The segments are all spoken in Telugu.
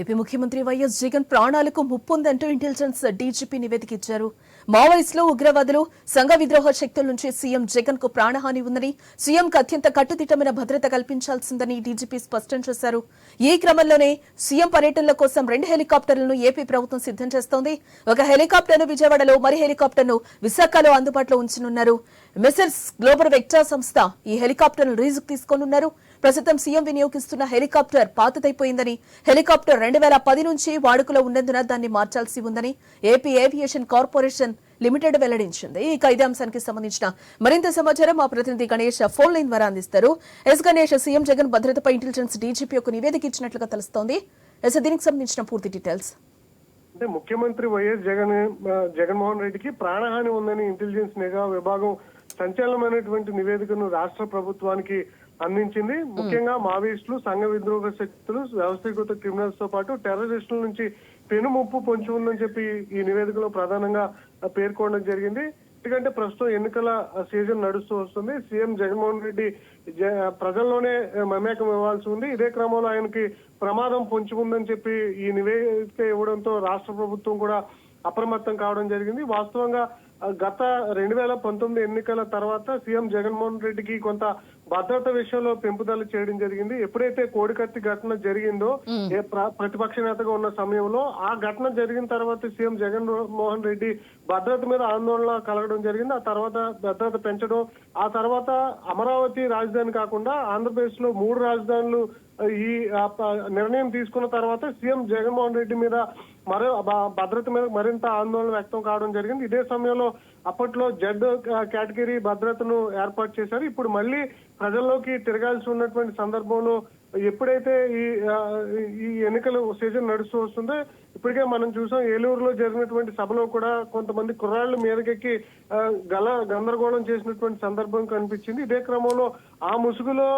ఏపీ ముఖ్యమంత్రి వైఎస్ జగన్ ప్రాణాలకు ముప్పుందంటూ ఇంటెలిజెన్స్ డీజీపీ నివేదిక ఇచ్చారు. మావోయిస్టులు ఉగ్రవాదులు సంఘ విద్రోహ శక్తుల నుంచి సీఎం జగన్కు ప్రాణహాని ఉందని సీఎంకు అత్యంత కట్టుదిట్టమైన భద్రత కల్పించాల్సిందని డీజీపీ స్పష్టం చేశారు. ఈ క్రమంలోనే సీఎం పర్యటనల కోసం రెండు హెలికాప్టర్లను ఏపీ ప్రభుత్వం సిద్దం చేస్తోంది. ఒక హెలికాప్టర్ను విజయవాడలో మరి హెలికాప్టర్ను విశాఖలో అందుబాటులో ఉంచనున్నారు. మిసైల్స్ గ్లోబల్ వెక్టా సంస్థ ఈ హెలికాప్టర్ను రీజుకు తీసుకోనున్నారు. ప్రస్తుతం సీఎం వినియోగిస్తున్న హెలికాప్టర్ పాతదైపోయిందని హెలికాప్టర్ రెండు వేల పది నుంచి వాడుకలో ఉన్నందున దాన్ని మార్చాల్సి ఉందని ఏపీ ఏవియేషన్ కార్పొరేషన్ లిమిటెడ్ వెల్లడించింది. ఇక ఇదే అంశానికి సంబంధించిన మరింత సమాచారం మా ప్రతినిధి గణేష్ ఫోన్ లైన్ ద్వారా అందిస్తారు. ఎస్ గణేష్ సీఎం జగన్ భద్రతపై ఇంటెలిజెన్స్ డీజీపీ ఒక నివేదిక ఇచ్చినట్లుగా తెలుస్తోంది. ఎస్ దీనికి సంబంధించిన పూర్తి డీటెయిల్స్ అంటే ముఖ్యమంత్రి వైఎస్ జగన్ జగన్మోహన్ రెడ్డికి ప్రాణహాని ఉందని ఇంటెలిజెన్స్ నిఘా విభాగం సంచలనమైనటువంటి నివేదికను రాష్ట్ర ప్రభుత్వానికి అందించింది. ముఖ్యంగా మావోయిస్టులు సంఘ విద్రోహ శక్తులు వ్యవస్థీకృత క్రిమినల్స్తో పాటు టెర్రరిస్టుల నుంచి పెను ముప్పు పొంచి ఉందని చెప్పి ఈ నివేదికలో ప్రధానంగా పేర్కొనడం జరిగింది. ఎందుకంటే ప్రస్తుతం ఎన్నికల సీజన్ నడుస్తూ వస్తుంది. సీఎం జగన్మోహన్ రెడ్డి ప్రజల్లోనే మమేకం ఇవ్వాల్సి ఉంది. ఇదే క్రమంలో ఆయనకి ప్రమాదం పొంచి ఉందని చెప్పి ఈ నివేదిక ఇవ్వడంతో రాష్ట్ర ప్రభుత్వం కూడా అప్రమత్తం కావడం జరిగింది. వాస్తవంగా గత రెండు వేల పంతొమ్మిది ఎన్నికల తర్వాత సీఎం జగన్మోహన్ రెడ్డికి కొంత భద్రత విషయంలో పెంపుదల చేయడం జరిగింది. ఎప్పుడైతే కోడికత్తి ఘటన జరిగిందో ఏ ప్ర- ప్రతిపక్ష నేతగా ఉన్న సమయంలో ఆ ఘటన జరిగిన తర్వాత సీఎం జగన్ మోహన్ రెడ్డి భద్రత మీద ఆందోళన కలగడం జరిగింది. ఆ తర్వాత భద్రత పెంచడం ఆ తర్వాత అమరావతి రాజధాని కాకుండా ఆంధ్రప్రదేశ్లో మూడు రాజధానులు ఈ నిర్ణయం తీసుకున్న తర్వాత సీఎం జగన్మోహన్ రెడ్డి మీద మరో భద్రత మీద మరింత ఆందోళన వ్యక్తం కావడం జరిగింది. ఇదే సమయంలో అప్పట్లో జడ్ కేటగిరీ భద్రతను ఏర్పాటు చేశారు. ఇప్పుడు మళ్ళీ ప్రజల్లోకి తిరగాల్సి ఉన్నటువంటి సందర్భంలో ఎప్పుడైతే ఈ ఈ ఎన్నికల సీజన్ నడుస్తూ వస్తుందో ఇప్పటికే మనం చూసాం ఏలూరులో జరిగినటువంటి సభలో కూడా కొంతమంది కుర్రాళ్ళు మీదకెక్కి గల గందరగోళం చేసినటువంటి సందర్భం కనిపించింది. ఇదే క్రమంలో ఆ ముసుగులో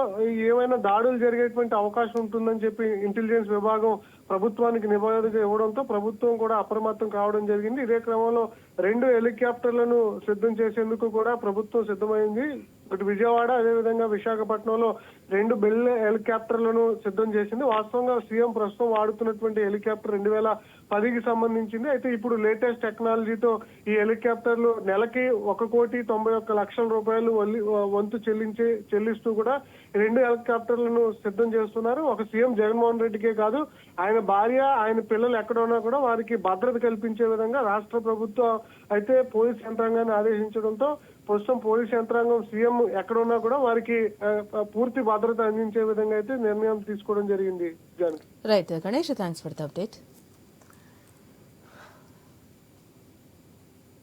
ఏమైనా దాడులు జరిగేటువంటి అవకాశం ఉంటుందని చెప్పి ఇంటెలిజెన్స్ విభాగం ప్రభుత్వానికి నివేదిక ఇవ్వడంతో ప్రభుత్వం కూడా అప్రమత్తం కావడం జరిగింది. ఇదే క్రమంలో రెండు హెలికాప్టర్లను సిద్ధం చేసేందుకు కూడా ప్రభుత్వం సిద్ధమైంది. ఒకటి విజయవాడ అదేవిధంగా విశాఖపట్నంలో రెండు బెల్ హెలికాప్టర్లను సిద్ధం చేసింది. వాస్తవంగా సీఎం ప్రస్తుతం వాడుతున్నటువంటి హెలికాప్టర్ రెండు వేల పదికి సంబంధించింది. అయితే ఇప్పుడు లేటెస్ట్ టెక్నాలజీతో ఈ హెలికాప్టర్లు నెలకి ఒక కోటి తొంభై ఒక్క లక్షల రూపాయలు వంతు చెల్లించి చెల్లిస్తూ కూడా రెండు హెలికాప్టర్లను సిద్ధం చేస్తున్నారు. ఒక సీఎం జగన్మోహన్ రెడ్డికే కాదు ఆయన భార్య ఆయన పిల్లలు ఎక్కడ ఉన్నా కూడా వారికి భద్రత కల్పించే విధంగా రాష్ట్ర ప్రభుత్వం అయితే పోలీస్ యంత్రాంగాన్ని ఆదేశించడంతో ప్రస్తుతం పోలీస్ యంత్రాంగం సీఎం ఎక్కడ ఉన్నా కూడా వారికి పూర్తి భద్రత అందించే విధంగా అయితే నిర్ణయం తీసుకోవడం జరిగింది. Janaki. Right Ganesh thanks for the update